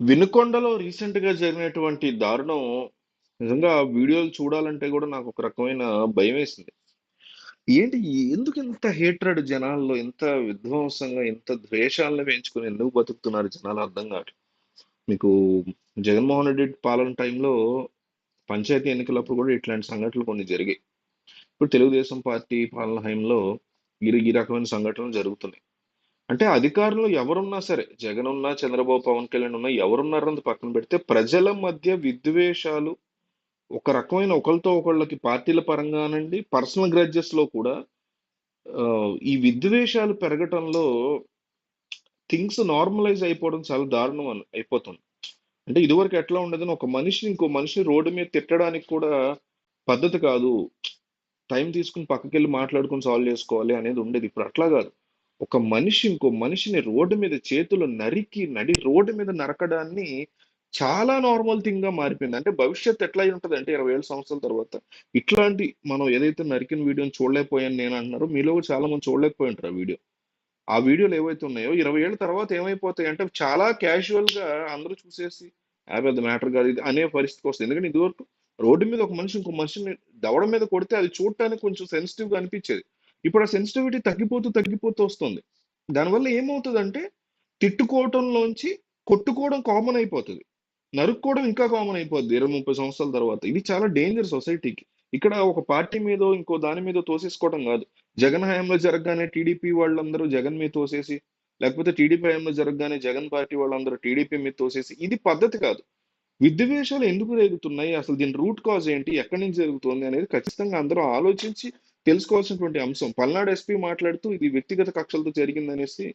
వినుకొండలో రీసెంట్‌గా జరిగినటువంటి దారుణం నిజంగా వీడియోలు చూడాలంటే కూడా నాకు ఒక రకమైన భయమేసింది. ఏంటి ఎందుకు ఇంత హేట్రడ్ జనాల్లో ఇంత విధ్వంసంగా, ఇంత ద్వేషాలను పెంచుకొని ఎందుకు బతుకుతున్నారు జనాలు అర్థం కాదు మీకు జగన్మోహన్ రెడ్డి పాలన టైంలో పంచాయతీ ఎన్నికలప్పుడు కూడా ఇట్లాంటి సంఘటనలు కొన్ని జరిగాయి. ఇప్పుడు తెలుగుదేశం పార్టీ పాలన హయంలో ఈ ఈ రకమైన సంఘటనలు జరుగుతున్నాయి. అంటే అధికారంలో ఎవరున్నా సరే జగన్ ఉన్నా, చంద్రబాబు, పవన్ కళ్యాణ్ ఉన్నా ఎవరున్నారన్నది పక్కన పెడితే ప్రజల మధ్య విద్వేషాలు ఒక రకమైన ఒకళ్ళతో ఒకళ్ళకి పార్టీల పరంగానండి, పర్సనల్ గ్రడ్జెస్‌లో కూడా ఈ విద్వేషాలు పెరగటంలో థింగ్స్ నార్మలైజ్ అయిపోవడం చాలా దారుణం అని అయిపోతుంది. అంటే ఇదివరకు ఎట్లా ఉండదని ఒక మనిషిని ఇంకో మనిషిని రోడ్డు మీద తిట్టడానికి కూడా పద్ధతి కాదు. టైం తీసుకొని పక్కకెళ్ళి మాట్లాడుకొని సాల్వ్ చేసుకోవాలి అనేది ఉండేది. ఇప్పుడు అట్లా కాదు ఒక మనిషి ఇంకో మనిషిని రోడ్డు మీద చేతులు నరికి, నడి రోడ్డు మీద నరకడాన్ని చాలా నార్మల్ థింగ్‌గా మారిపోయింది. అంటే భవిష్యత్ ఎట్లా అయ్యుంటదంటే 20 సంవత్సరాల తర్వాత ఇట్లాంటి మనం ఏదైతే నరికిన వీడియోని చూడలేకపోయాను నేను అంటున్నారో మీలో చాలా మంది చూడలేకపోయి ఉంటారు ఆ వీడియో. ఆ వీడియోలు ఏవైతే ఉన్నాయో 20 ఏళ్ళ తర్వాత ఏమైపోతాయంటే చాలా క్యాజువల్గా అందరూ చూసేసి ఆ! పెద్ద మ్యాటర్ కాదు ఇది అనే పరిస్థితికొస్తది. ఎందుకంటే ఇదివరకు రోడ్డు మీద ఒక మనిషి ఇంకో మనిషిని దవడ మీద కొడితే అది చూడటానికి కొంచెం సెన్సిటివ్గా అనిపించేది ఇప్పుడు ఆ సెన్సిటివిటీ తగ్గిపోతూ, తగ్గిపోతూ వస్తుంది. దానివల్ల ఏమవుతుందంటే తిట్టుకోవటంలోంచి కొట్టుకోవడం కామన్ అయిపోతుంది నరుక్కోవడం ఇంకా కామన్ అయిపోద్ది 20, 30 సంవత్సరాల తర్వాత. ఇది చాలా డేంజర్ సొసైటీకి. ఇక్కడ ఒక పార్టీ మీద ఇంకో దాని మీద తోసేసుకోవడం కాదు జగన్ హయాంలో జరగగానే టీడీపీ వాళ్ళందరూ జగన్ మీద తోసేసి, లేకపోతే టీడీపీ హయాంలో జరగగానే జగన్ పార్టీ వాళ్ళందరూ టీడీపీ మీద తోసేసి ఇది పద్ధతి కాదు. విద్వేషాలు ఎందుకు రేగుతున్నాయి? అసలు దీని రూట్ కాజ్ ఏంటి? ఎక్కడి నుంచి జరుగుతుంది అనేది ఖచ్చితంగా అందరూ ఆలోచించి తెలుసుకోవాల్సినటువంటి అంశం. పల్నాడు ఎస్పీ మాట్లాడుతూ ఇది వ్యక్తిగత కక్షలతో జరిగిందనేసి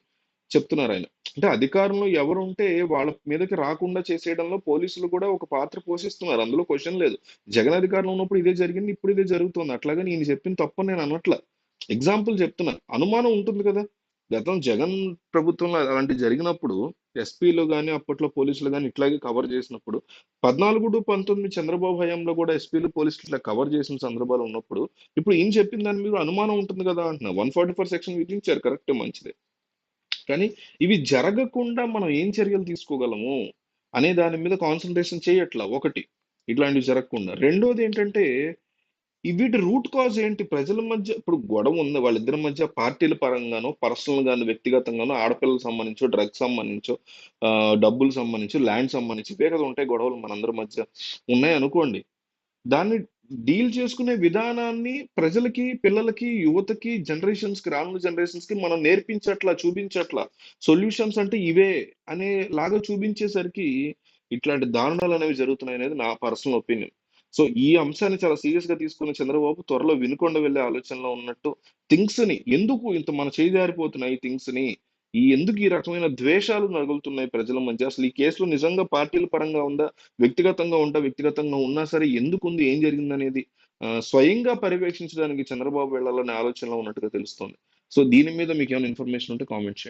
చెప్తున్నారు ఆయన అంటే అధికారంలో ఎవరు ఉంటే వాళ్ళ మీదకి రాకుండా చేసేయడంలో పోలీసులు కూడా ఒక పాత్ర పోషిస్తున్నారు. అందులో క్వశ్చన్ లేదు. జగన్ అధికారంలో ఉన్నప్పుడు ఇదే జరిగింది. ఇప్పుడు ఇదే జరుగుతోంది. అట్లాగా నేను చెప్పింది తప్ప నేను అనట్ల. ఎగ్జాంపుల్ చెప్తున్నా. అనుమానం ఉంటుంది కదా! గతం జగన్ ప్రభుత్వంలో అలాంటివి జరిగినప్పుడు ఎస్పీలు కానీ అప్పట్లో పోలీసులు కానీ ఇట్లాగే కవర్ చేసినప్పుడు 14, 19 చంద్రబాబు హయాంలో కూడా ఎస్పీలు, పోలీసులు ఇట్లా కవర్ చేసిన సందర్భాలు ఉన్నప్పుడు ఇప్పుడు ఈయన చెప్పిన దాని మీద అనుమానం ఉంటుంది కదా! అంటున్నా. 144 సెక్షన్ విధించారు కరెక్ట్ మంచిదే. కానీ ఇవి జరగకుండా మనం ఏం చర్యలు తీసుకోగలము? అనే దాని మీద కాన్సన్ట్రేషన్ చేయట్లా ఒకటి. ఇట్లాంటివి జరగకుండా. రెండోది ఏంటంటే ఈ వీటి రూట్ కాజ్ ఏంటి? ప్రజల మధ్య ఇప్పుడు గొడవ ఉంది. వాళ్ళిద్దరి మధ్య పార్టీల పరంగానో, పర్సనల్ గాను వ్యక్తిగతంగానో, ఆడపిల్లలకు సంబంధించో, డ్రగ్స్ సంబంధించో, డబ్బులు సంబంధించి, ల్యాండ్ సంబంధించి ఇవే కదా ఉంటాయి గొడవలు మనందరి మధ్య. ఉన్నాయి అనుకోండి దాన్ని డీల్ చేసుకునే విధానాన్ని ప్రజలకి, పిల్లలకి, యువతకి, జనరేషన్స్కి రానున్న జనరేషన్స్‌కి మనం నేర్పించట్లా చూపించట్ల. సొల్యూషన్స్ అంటే ఇవే అనే లాగా చూపించేసరికి ఇట్లాంటి దారుణాలు అనేవి జరుగుతున్నాయి అనేది నా పర్సనల్ ఒపీనియన్. సో, ఈ అంశాన్ని చాలా సీరియస్గా తీసుకున్న చంద్రబాబు త్వరలో వినుకొండ వెళ్ళే ఆలోచనలో ఉన్నట్టు థింగ్స్ని ఎందుకు ఇంత మన చేయి జారిపోతున్నాయి ఈ ఈ ఎందుకు ఈ రకమైన ద్వేషాలు నగులుతున్నాయి ప్రజల మధ్య? అసలు ఈ కేసులో నిజంగా పార్టీల పరంగా ఉందా? వ్యక్తిగతంగా ఉందా? వ్యక్తిగతంగా ఉన్నా సరే ఎందుకుంది? ఏం జరిగిందనేది స్వయంగా పర్యవేక్షించడానికి చంద్రబాబు వెళ్ళాలనే ఆలోచనలో ఉన్నట్టుగా తెలుస్తోంది. సో, దీని మీద మీకు ఏమైనా ఇన్ఫర్మేషన్ ఉంటే కామెంట్ చేయండి.